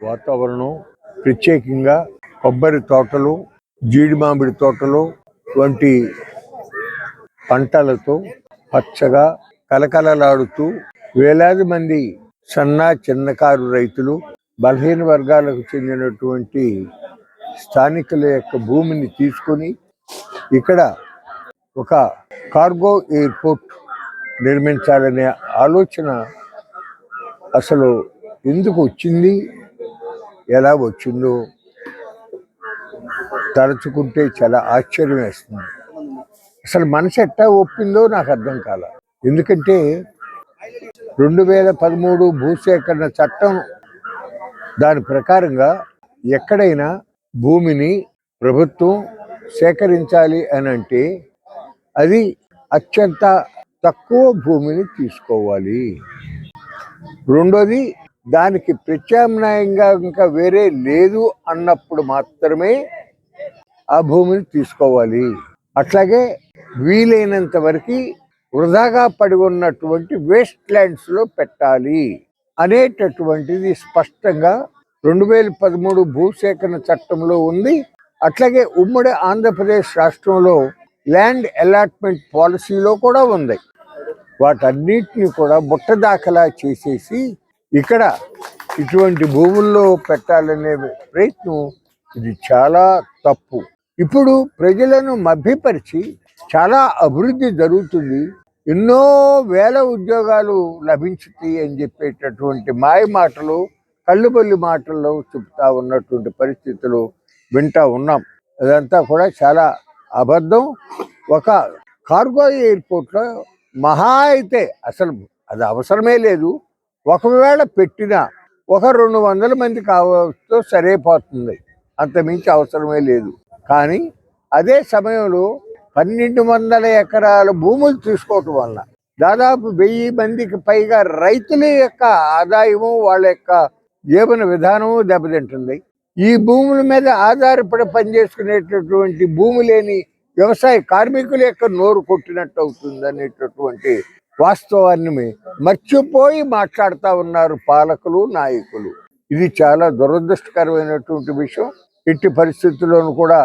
వాతావరణం ప్రత్యేకంగా కొబ్బరి తోటలు జీడి మామిడి తోటలు వంటి పంటలతో పచ్చగా కలకలలాడుతూ వేలాది మంది సన్న చిన్నకారు రైతులు బలహీన వర్గాలకు చెందినటువంటి స్థానికుల యొక్క భూమిని తీసుకొని ఇక్కడ ఒక కార్గో ఎయిర్పోర్ట్ నిర్మించాలనే ఆలోచన అసలు ఎందుకు వచ్చింది? ఎలా వచ్చిందో తలుచుకుంటే చాలా ఆశ్చర్యం వేస్తుంది అసలు మనసు ఎట్టా ఒప్పిందో నాకు అర్థం కాల. ఎందుకంటే రెండు వేల పదమూడు భూసేకరణ చట్టం దాని ప్రకారంగా ఎక్కడైనా భూమిని ప్రభుత్వం సేకరించాలి అని అంటే అది అత్యంత తక్కువ భూమిని తీసుకోవాలి. రెండోది దానికి ప్రత్యామ్నాయంగా ఇంకా వేరే లేదు అన్నప్పుడు మాత్రమే ఆ భూమిని తీసుకోవాలి. అట్లాగే వీలైనంత వరకు వృధాగా పడి ఉన్నటువంటి వేస్ట్ ల్యాండ్స్లో పెట్టాలి అనేటటువంటిది స్పష్టంగా రెండు వేల పదమూడు భూసేకరణ చట్టంలో ఉంది. అట్లాగే ఉమ్మడి ఆంధ్రప్రదేశ్ రాష్ట్రంలో ల్యాండ్ అలాట్మెంట్ పాలసీలో కూడా ఉంది. వాటన్నిటిని కూడా బుట్ట దాఖలా చేసేసి ఇక్కడ ఇటువంటి భూముల్లో పెట్టాలనే ప్రయత్నం ఇది చాలా తప్పు. ఇప్పుడు ప్రజలను మభ్యపరిచి చాలా అభివృద్ధి జరుగుతుంది. ఎన్నో వేల ఉద్యోగాలు లభించుతాయి అని చెప్పేటటువంటి మాయ మాటలు కళ్ళుబల్లి మాటల్లో చెప్తా ఉన్నటువంటి పరిస్థితులు వింటా ఉన్నాం. అదంతా కూడా చాలా అబద్ధం. ఒక కార్గో ఎయిర్పోర్ట్లో మహా అయితే అసలు అది అవసరమే లేదు. ఒకవేళ పెట్టినా ఒక రెండు వందల మంది కావచ్చు సరిపోతుంది అంత మించి అవసరమే లేదు. కానీ అదే సమయంలో పన్నెండు వందల ఎకరాల భూములు తీసుకోవటం వల్ల దాదాపు వెయ్యి మందికి పైగా రైతుల యొక్క ఆదాయము వాళ్ళ యొక్క జీవన విధానము దెబ్బతింటుంది. ఈ భూముల మీద ఆధారపడి పనిచేసుకునేటటువంటి భూమి లేని వ్యవసాయ కార్మికుల యొక్క నోరు కొట్టినట్టు అవుతుంది అనేటటువంటి వాస్తవాన్ని మర్చిపోయి మాట్లాడుతూ ఉన్నారు పాలకులు నాయకులు. ఇది చాలా దురదృష్టకరమైనటువంటి విషయం. ఎట్టి పరిస్థితుల్లోనూ కూడా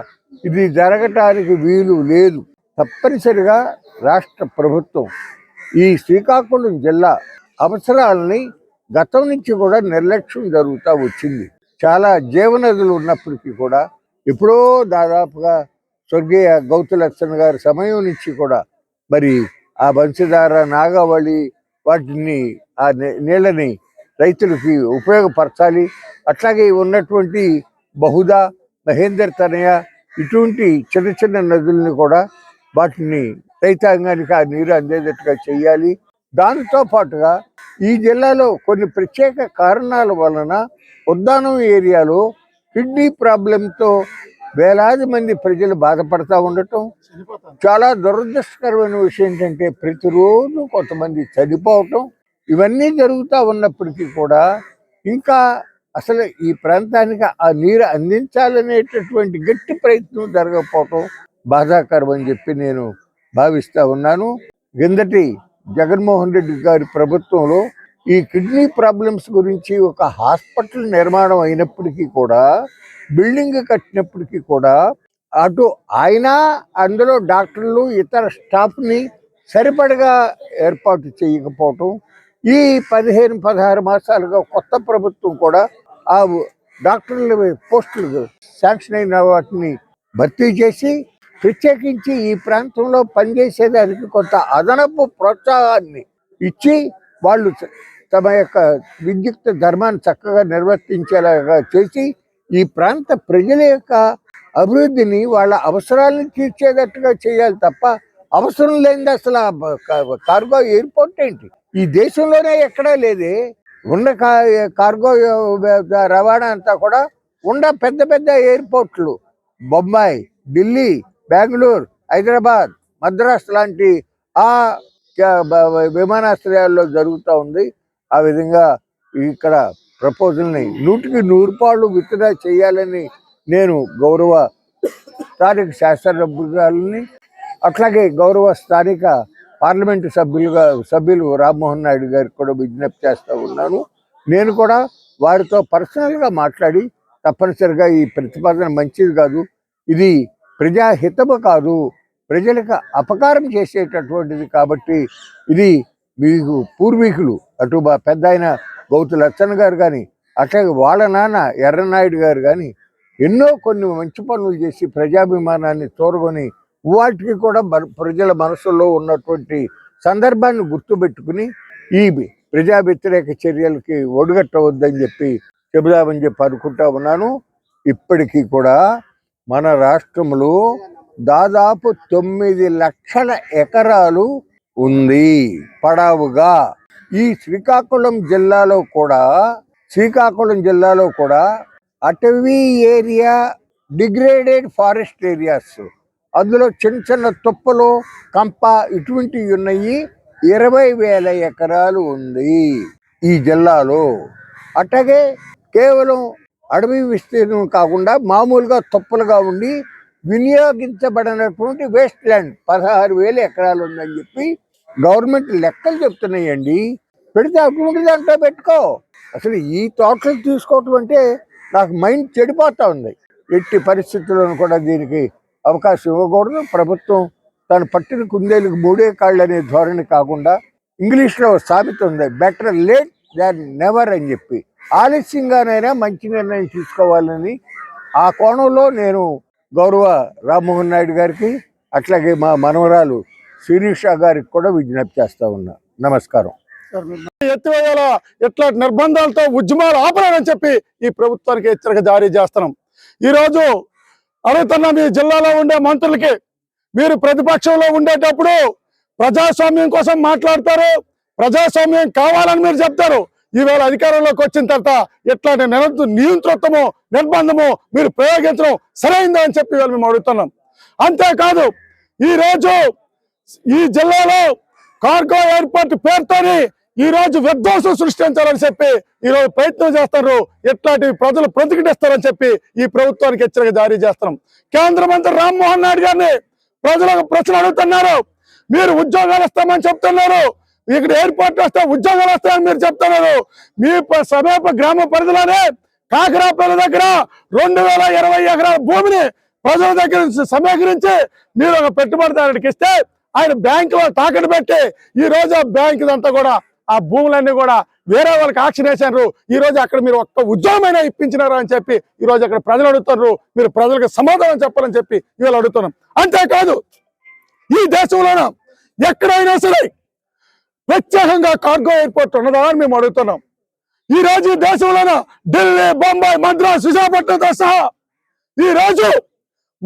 ఇది జరగటానికి వీలు లేదు. తప్పనిసరిగా రాష్ట్ర ప్రభుత్వం ఈ శ్రీకాకుళం జిల్లా అవసరాలని గతం నుంచి కూడా నిర్లక్ష్యం జరుగుతూ వచ్చింది. చాలా జీవనదులు ఉన్నప్పటికీ కూడా ఎప్పుడో దాదాపుగా స్వర్గీయ గౌతులక్షణ్ గారి సమయం నుంచి కూడా మరి ఆ వంశధార నాగావళి వాటిని ఆ నీ- నీళ్ళని రైతులకి ఉపయోగపరచాలి. అట్లాగే ఉన్నటువంటి బహుదా మహేందర్ తనయ ఇటువంటి చిన్న చిన్న నదుల్ని కూడా వాటిని రైతాంగానికి ఆ నీరు అందేటట్టుగా చేయాలి. దానితో పాటుగా ఈ జిల్లాలో కొన్ని ప్రత్యేక కారణాల వలన ఉద్దానం ఏరియాలో కిడ్నీ ప్రాబ్లంతో వేలాది మంది ప్రజలు బాధపడతా ఉండటం చాలా దురదృష్టకరమైన విషయం ఏంటంటే ప్రతిరోజు కొంతమంది చనిపోవటం ఇవన్నీ జరుగుతూ ఉన్నప్పటికీ కూడా ఇంకా అసలు ఈ ప్రాంతానికి ఆ నీరు అందించాలనేటటువంటి గట్టి ప్రయత్నం జరగకపోవటం బాధాకరం అని చెప్పి నేను భావిస్తా ఉన్నాను. కిందటి జగన్మోహన్ రెడ్డి గారి ప్రభుత్వంలో ఈ కిడ్నీ ప్రాబ్లమ్స్ గురించి ఒక హాస్పిటల్ నిర్మాణం అయినప్పటికీ కూడా బిల్డింగ్ కట్టినప్పటికీ కూడా అటు ఆయన అందులో డాక్టర్లు ఇతర స్టాఫ్ని సరిపడగా ఏర్పాటు చేయకపోవటం ఈ పదిహేను పదహారు మాసాలుగా కొత్త ప్రభుత్వం కూడా ఆ డాక్టర్ల పోస్టులు శాంక్షన్ అయిన వాటిని భర్తీ చేసి ప్రత్యేకించి ఈ ప్రాంతంలో పనిచేసేదానికి కొంత అదనపు ప్రోత్సాహాన్ని ఇచ్చి వాళ్ళు తమ యొక్క విద్యుక్త ధర్మాన్ని చక్కగా నిర్వర్తించేలాగా చేసి ఈ ప్రాంత ప్రజల యొక్క అభివృద్ధిని వాళ్ళ అవసరాలను తీర్చేటట్టుగా చేయాలి తప్ప అవసరం లేనిది అసలు ఆ కార్గో ఎయిర్పోర్ట్ ఏంటి? ఈ దేశంలోనే ఎక్కడా లేదే. ఉన్న కా- కార్గో రవాణా అంతా కూడా ఉన్న పెద్ద పెద్ద ఎయిర్పోర్ట్లు. బొంబాయి ఢిల్లీ బెంగళూరు హైదరాబాద్ మద్రాస్ లాంటి ఆ విమానాశ్రయాల్లో జరుగుతూ ఉంది. ఆ విధంగా ఇక్కడ ప్రపోజల్ని నూటికి నూరు పాళ్ళు విత్డ్రా చేయాలని నేను గౌరవ స్థానిక శాస్త్రజ్ఞులని అట్లాగే గౌరవ స్థానిక పార్లమెంటు సభ్యులుగా సభ్యులు రామ్మోహన్ నాయుడు గారికి కూడా విజ్ఞప్తి చేస్తూ ఉన్నాను. నేను కూడా వారితో పర్సనల్గా మాట్లాడి తప్పనిసరిగా ఈ ప్రతిపాదన మంచిది కాదు ఇది ప్రజాహితము కాదు ప్రజలకు అపకారం చేసేటటువంటిది కాబట్టి ఇది మీకు పూర్వీకులు అటు బా పెద్ద ఆయన గౌతు లచ్చన్న గారు కానీ అట్లాగే వాళ్ళ నాన్న ఎర్రనాయుడు గారు కానీ ఎన్నో కొన్ని మంచి పనులు చేసి ప్రజాభిమానాన్ని చూరగొని వాటికి కూడా ప్రజల మనసులో ఉన్నటువంటి సందర్భాన్ని గుర్తుపెట్టుకుని ఈ ప్రజా వ్యతిరేక చర్యలకి ఒడిగట్టవద్దని చెప్పి చెబుదామని చెప్పి అనుకుంటా ఉన్నాను. ఇప్పటికీ కూడా మన రాష్ట్రంలో దాదాపు తొమ్మిది లక్షల ఎకరాలు ఉంది పడావుగా. ఈ శ్రీకాకుళం జిల్లాలో కూడా శ్రీకాకుళం జిల్లాలో కూడా అటవీ ఏరియా డిగ్రేడెడ్ ఫారెస్ట్ ఏరియాస్ అందులో చిన్న చిన్న తుప్పలు కంప ఇటువంటివి ఉన్నాయి. ఇరవై వేల ఎకరాలు ఉంది ఈ జిల్లాలో. అట్లాగే కేవలం అడవి విస్తీర్ణం కాకుండా మామూలుగా తుప్పలుగా ఉండి వినియోగించబడినటువంటి వేస్ట్ ల్యాండ్ పదహారు వేల ఎకరాలు ఉందని చెప్పి గవర్నమెంట్ లెక్కలు చెప్తున్నాయండి. పెడితే అటువంటి దాంట్లో పెట్టుకో. అసలు ఈ తోటలు తీసుకోవటం అంటే నాకు మైండ్ చెడిపోతా ఉంది. ఎట్టి పరిస్థితుల్లోనూ కూడా దీనికి అవకాశం ఇవ్వకూడదు. ప్రభుత్వం తను పట్టిన కుందేలకు మూడే కాళ్ళు అనే ధోరణి కాకుండా ఇంగ్లీష్లో సామెత ఉంది. బెటర్ లేట్ దాన్ నెవర్ అని చెప్పి. ఆలస్యంగానైనా మంచి నిర్ణయం తీసుకోవాలని ఆ కోణంలో నేను గౌరవ రామ్మోహన్ నాయుడు గారికి అట్లాగే మా మనవరాలు శిరీష గారికి కూడా విజ్ఞప్తి చేస్తా ఉన్నా. నమస్కారం. ఎత్తివేయాల? ఇట్లాంటి నిర్బంధాలతో ఉద్యమాలు ఆపరాలని చెప్పి ఈ ప్రభుత్వానికి హెచ్చరిక జారీ చేస్తున్నాం. ఈరోజు అడుగుతున్న మీ జిల్లాలో ఉండే మంత్రులకి మీరు ప్రతిపక్షంలో ఉండేటప్పుడు ప్రజాస్వామ్యం కోసం మాట్లాడతారు. ప్రజాస్వామ్యం కావాలని మీరు చెప్తారు. ఈవేళ అధికారంలోకి వచ్చిన తర్వాత ఇట్లాంటి నిరంతర నియంతృత్వము నిర్బంధము మీరు ప్రయోగించడం సరైందా అని చెప్పి ఇవాళ మేము అడుగుతున్నాం. అంతేకాదు ఈరోజు ఈ జిల్లాలో కార్గో ఎయిర్పోర్ట్ పేరుతోని ఈ రోజు విధ్వంసం సృష్టించాలని చెప్పి ఈ రోజు ప్రయత్నం చేస్తారు. ఇట్లాంటి ప్రజలు ప్రతిఘటిస్తారని చెప్పి ఈ ప్రభుత్వానికి హెచ్చరిక జారీ చేస్తున్నాం. కేంద్ర మంత్రి రామ్మోహన్ నాయుడు గారిని ప్రజలకు ప్రశ్న అడుగుతున్నారు. మీరు ఉద్యోగాలు ఇస్తామని చెప్తున్నారు. ఇక్కడ ఎయిర్పోర్ట్ వస్తే ఉద్యోగాలు వస్తాయని మీరు చెప్తున్నారు. మీ సమీప గ్రామ పరిధిలోనే కాకరాపల్లి దగ్గర రెండు వేల ఇరవై ఎకరాల భూమిని ప్రజల దగ్గర నుంచి సమీకరించి మీరు ఒక పెట్టుబడిదారుడికి ఇస్తే ఆయన బ్యాంకులో తాకట్టు పెట్టి ఈ రోజు ఆ బ్యాంక్ అంతా కూడా ఆ భూములన్నీ కూడా వేరే వాళ్ళకి ఆక్షన్ వేశారు ఈ రోజు అక్కడ మీరు ఒక్క ఉద్యోగమైనా ఇప్పించినారు అని చెప్పి ఈ రోజు అక్కడ ప్రజలు అడుగుతున్నారు. మీరు ప్రజలకు సమాధానం చెప్పాలని చెప్పి ఇవాళ అడుగుతున్నాం. అంతేకాదు ఈ దేశంలోనూ ఎక్కడైనా సరే ప్రత్యేకంగా కార్గో ఎయిర్పోర్ట్ ఉన్నదా అని మేము అడుగుతున్నాం. ఈ రోజు ఈ దేశంలోనూ ఢిల్లీ బొంబాయి మద్రాస్ విశాఖపట్నంతో సహా ఈ రోజు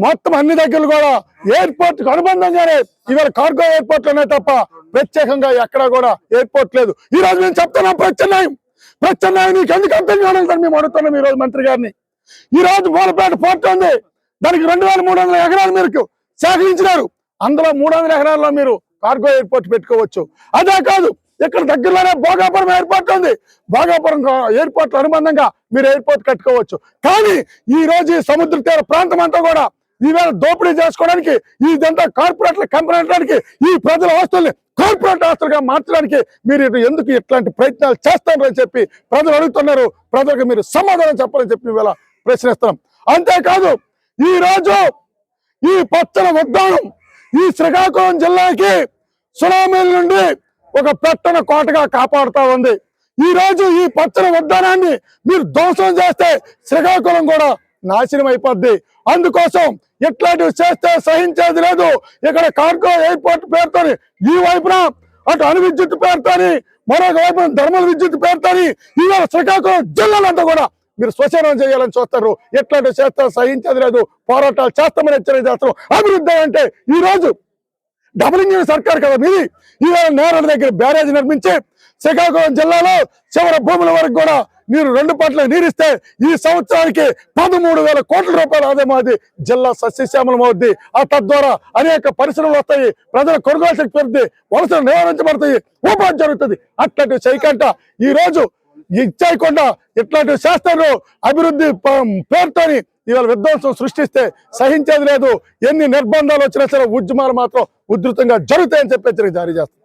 మొత్తం అన్ని దగ్గరలు కూడా ఎయిర్పోర్ట్కు అనుబంధంగానే ఇవాళ కార్గో ఎయిర్పోర్ట్ ఉన్నాయి తప్ప ప్రత్యేకంగా ఎక్కడా కూడా ఎయిర్పోర్ట్ లేదు. ఈ రోజు మేము చెప్తున్నాం ప్రత్యామ్నాయం. ప్రత్యామ్నాయం నీకు ఎందుకు అర్థం కావడం మేము అడుగుతున్నాం ఈ రోజు మంత్రి గారిని. ఈ రోజు మూలపేట పోర్ట్ ఉంది. దానికి రెండు వేల మూడు వందల ఎకరాలు మీరు సేకరించినారు. అందులో మూడు వందల ఎకరాల్లో మీరు కార్గో ఎయిర్పోర్ట్ పెట్టుకోవచ్చు. అదే కాదు ఇక్కడ దగ్గరలోనే భోగాపురం ఎయిర్పోర్ట్ ఉంది. భోగాపురం ఎయిర్పోర్ట్ అనుబంధంగా మీరు ఎయిర్పోర్ట్ కట్టుకోవచ్చు. కానీ ఈ రోజు సముద్ర తీర ప్రాంతం అంతా కూడా ఈవేళ దోపిడీ చేసుకోవడానికి ఇదంతా కార్పొరేట్ల కంపెనీ ఈ ప్రజల ఆస్తుల్ని కార్పొరేట్ ఆస్తులుగా మార్చడానికి మీరు ఎందుకు ఇట్లాంటి ప్రయత్నాలు చేస్తారని చెప్పి ప్రజలు అడుగుతున్నారు. ప్రజలకు మీరు సమాధానం చెప్పాలని చెప్పి ఇవాళ ప్రశ్నిస్తున్నాం. అంతేకాదు ఈ రోజు ఈ పచ్చని ఉద్యానం ఈ శ్రీకాకుళం జిల్లాకి సునామీల నుండి ఒక పెట్టన కోటగా కాపాడుతా ఉంది. ఈ రోజు ఈ పచ్చని ఉద్యానాన్ని మీరు ధ్వంసం చేస్తే శ్రీకాకుళం కూడా నాశనం అయిపోద్ది. అందుకోసం ఇట్లాంటివి చేస్తే సహించేది లేదు. ఇక్కడ కార్గో ఎయిర్పోర్ట్ పేరుతో ఈ వైపున అటు అణు విద్యుత్ పేరుతోని మరొక వైపున ధర్మల విద్యుత్ పేరుతోని ఇవాళ శ్రీకాకుళం జిల్లాలంతా కూడా మీరు శ్వశనం చేయాలని చూస్తారు. ఎట్లాంటి చేస్తే సహించేది లేదు. పోరాటాలు చేస్తామని హెచ్చరిక చేస్తారు అభివృద్ధి అంటే ఈ రోజు డబుల్ ఇంజిన్ సర్కార్ కదా మీది. ఈవేళ నేరల దగ్గర బ్యారేజ్ నిర్మించి శ్రీకాకుళం జిల్లాలో చివరి భూముల వరకు కూడా మీరు రెండు పట్ల నీరిస్తే ఈ సంవత్సరానికి పదమూడు వేల కోట్ల రూపాయల ఆదాయం అవుతుంది జిల్లా సస్యశ్యామలం అవుద్ది ఆ తద్వారా అనేక పరిశ్రమలు వస్తాయి ప్రజల కొనుగోలు శక్తి పెరుగుతుంది వలసలు నివారించబడతాయి. ఉపాధి జరుగుతుంది. అట్లాంటివి చేయకంట ఈ రోజు ఇచ్చేయకుండా ఇట్లాంటివి చేస్తారు అభివృద్ధి ప- పేరుతోని ఇవాళ విధ్వంసం సృష్టిస్తే సహించేది లేదు. ఎన్ని నిర్బంధాలు వచ్చినా సరే ఉద్యమాలు మాత్రం ఉధృతంగా జరుగుతాయని చెప్పి హెచ్చరిక జారీ చేస్తుంది